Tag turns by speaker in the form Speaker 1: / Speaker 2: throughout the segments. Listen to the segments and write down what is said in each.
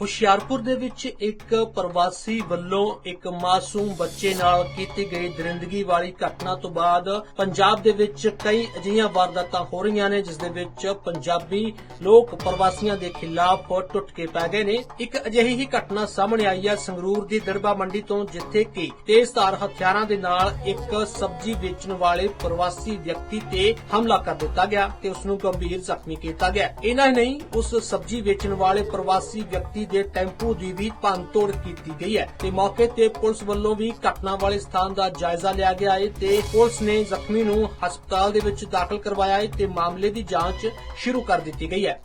Speaker 1: ਹੁਸ਼ਿਆਰਪੁਰ ਦੇ ਵਿੱਚ ਇੱਕ ਪ੍ਰਵਾਸੀ ਵੱਲੋਂ ਇੱਕ ਮਾਸੂਮ ਬੱਚੇ ਨਾਲ ਕੀਤੀ ਗਈ ਦਰਿੰਦਗੀ ਵਾਲੀ ਘਟਨਾ ਤੋਂ ਬਾਅਦ ਪੰਜਾਬ ਦੇ ਵਿੱਚ ਕਈ ਅਜਿਹੀਆਂ ਵਾਰਦਾਤਾਂ ਹੋ ਰਹੀਆਂ ਨੇ, ਜਿਸ ਦੇ ਵਿੱਚ ਪੰਜਾਬੀ ਲੋਕ ਪ੍ਰਵਾਸੀਆਂ ਦੇ ਖਿਲਾਫ ਟੁੱਟ ਕੇ ਪੈ ਗਏ ਨੇ। ਇੱਕ ਅਜਿਹੀ ਹੀ ਘਟਨਾ ਸਾਹਮਣੇ ਆਈ ਹੈ ਸੰਗਰੂਰ ਦੀ ਦਰਬਾ ਮੰਡੀ ਤੋਂ, ਜਿੱਥੇ ਕਿ ਤੇਜ਼ਧਾਰ ਹਥਿਆਰਾਂ ਦੇ ਨਾਲ ਇੱਕ ਸਬਜ਼ੀ ਵੇਚਣ ਵਾਲੇ ਪ੍ਰਵਾਸੀ ਵਿਅਕਤੀ ਤੇ ਹਮਲਾ ਕਰ ਦਿੱਤਾ ਗਿਆ ਤੇ ਉਸ ਨੂੰ ਗੰਭੀਰ ਜ਼ਖਮੀ ਕੀਤਾ ਗਿਆ। ਇਹਨਾਂ ਨਹੀਂ, ਉਸ ਸਬਜ਼ੀ ਵੇਚਣ ਵਾਲੇ ਪ੍ਰਵਾਸੀ ਵਿਅਕਤੀ ਦੇ ਟੈਂਪੂ ਦੀ ਵੀ ਭੰਨਤੋੜ ਕੀਤੀ ਗਈ ਹੈ ਤੇ ਮੌਕੇ ਤੇ ਪੁਲਿਸ ਵੱਲੋਂ ਵੀ ਘਟਨਾ ਵਾਲੇ ਸਥਾਨ ਦਾ ਜਾਇਜ਼ਾ ਲਿਆ ਗਿਆ ਹੈ ਤੇ ਪੁਲਿਸ ਨੇ ਜ਼ਖਮੀ ਨੂੰ ਹਸਪਤਾਲ ਦੇ ਵਿੱਚ ਦਾਖਲ ਕਰਵਾਇਆ ਹੈ ਤੇ ਮਾਮਲੇ ਦੀ ਜਾਂਚ ਸ਼ੁਰੂ ਕਰ ਦਿੱਤੀ ਗਈ ਹੈ।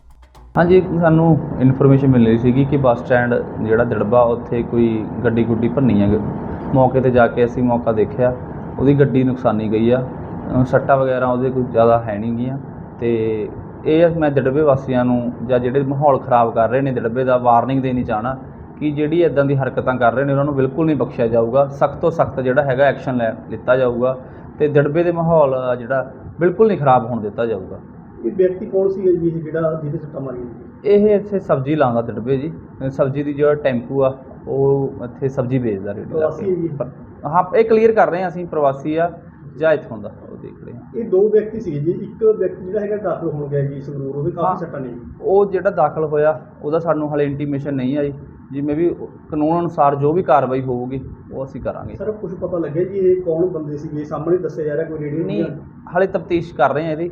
Speaker 2: ਹਾਂਜੀ ਸਾਨੂੰ ਇਨਫੋਰਮੇਸ਼ਨ ਮਿਲ ਰਹੀ ਸੀਗੀ ਕਿ ਬੱਸ ਸਟੈਂਡ ਜਿਹੜਾ ਦੜਬਾ ਉੱਥੇ ਕੋਈ ਗੱਡੀ ਗੁੱਡੀ ਭੰਨੀ ਹੈ। ਮੌਕੇ ਤੇ ਜਾ ਕੇ ਅਸੀਂ ਮੌਕਾ ਦੇਖਿਆ। ਉਹਦੀ ਗੱਡੀ ਨੁਕਸਾਨੀ ਗਈ ਆ। ਅ, ਸੱਟਾਂ ਵਗੈਰਾ ਉਹਦੇ ਕੋਈ ਜ਼ਿਆਦਾ ਹੈ ਨਹੀਂ ਗੀਆਂ ਤੇ ਇਹ ਮੈਂ ਦੜਬੇ ਵਾਸੀਆਂ ਨੂੰ ਜਾਂ ਜਿਹੜੇ ਮਾਹੌਲ ਖਰਾਬ ਕਰ ਰਹੇ ਨੇ ਦੜਬੇ ਦਾ ਵਾਰਨਿੰਗ ਦੇਣੀ ਚਾਹਣਾ ਕਿ ਜਿਹੜੀ ਇਦਾਂ ਦੀ ਹਰਕਤਾਂ ਕਰ ਰਹੇ ਨੇ ਉਹਨਾਂ ਨੂੰ ਬਿਲਕੁਲ ਨਹੀਂ ਬਖਸ਼ਿਆ ਜਾਊਗਾ। ਸਖਤ ਤੋਂ ਸਖਤ ਜਿਹੜਾ ਹੈਗਾ ਐਕਸ਼ਨ ਲੈ ਲਿੱਤਾ ਜਾਊਗਾ ਤੇ ਦੜਬੇ ਦੇ ਮਾਹੌਲ ਜਿਹੜਾ ਬਿਲਕੁਲ ਨਹੀਂ ਖਰਾਬ ਹੋਣ ਦਿੱਤਾ ਜਾਊਗਾ।
Speaker 3: ਇਹ ਵਿਅਕਤੀ ਕੌਣ ਸੀ ਜੀ ਇਹ ਜਿਹੜਾ ਜਿਹਦੇ ਸੱਟਾਂ ਮਾਰੀਆਂ
Speaker 2: ਇਹ ਇੱਥੇ ਸਬਜ਼ੀ ਲਾਉਂਦਾ ਦੜਬੇ ਜੀ। ਸਬਜ਼ੀ ਦੀ ਜਿਹੜਾ ਟੈਂਪੂ ਆ ਉਹ ਇੱਥੇ ਸਬਜ਼ੀ ਵੇਚਦਾ ਰੇੜੀ ਲਾ
Speaker 3: ਹੈ ਜੀ?
Speaker 2: ਕੇ ਹਾਂ ਇਹ ਕਲੀਅਰ ਕਰ ਰਹੇ ਹਾਂ ਅਸੀਂ ਪ੍ਰਵਾਸੀ ਆ ਜਾਂ ਇੱਥੋਂ ਦਾ ਉਹ ਦੇਖ ਰਹੇ
Speaker 3: ਇਹ ਦੋ ਵਿਅਕਤੀ ਸੀ ਜੀ ਇੱਕ ਵਿਅਕਤੀ ਜਿਹੜਾ ਹੈਗਾ ਦਾਖਲ ਹੋਣ ਗਿਆ ਜੀ ਸੰਗਰੂਰ ਉਹਦੇ। ਕਾਫੀ ਸੱਟਾਂ ਨੇ ਜੀ।
Speaker 2: ਉਹ ਜਿਹੜਾ ਦਾਖਲ ਹੋਇਆ ਉਹਦਾ ਸਾਨੂੰ ਹਲੇ ਇੰਟੀਮੇਸ਼ਨ ਨਹੀਂ ਆਈ। ਜਿਵੇਂ ਵੀ ਕਾਨੂੰਨ ਅਨੁਸਾਰ ਜੋ ਵੀ ਕਾਰਵਾਈ ਹੋਊਗੀ ਉਹ ਅਸੀਂ ਕਰਾਂਗੇ।
Speaker 3: ਸਰ ਕੁਝ ਪਤਾ ਲੱਗਿਆ ਜੀ ਇਹ ਕੌਣ ਬੰਦੇ ਸੀਗੇ? ਸਾਹਮਣੇ ਦੱਸਿਆ ਜਾ ਰਿਹਾ ਕੋਈ ਰੇਡੀਓ
Speaker 2: ਨਹੀਂ ਹਲੇ ਤਫਤੀਸ਼ ਕਰ ਰਹੇ ਹਾਂ ਇਹਦੀ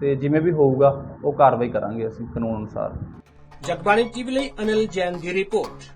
Speaker 2: ਤੇ ਜਿਵੇਂ ਵੀ ਹੋਊਗਾ ਉਹ ਕਾਰਵਾਈ ਕਰਾਂਗੇ ਅਸੀਂ ਕਾਨੂੰਨ ਅਨੁਸਾਰ।
Speaker 1: ਜਗਬਾਣੀ ਟੀਵੀ ਲਈ ਅਨਿਲ ਜੈਨ ਦੀ ਰਿਪੋਰਟ।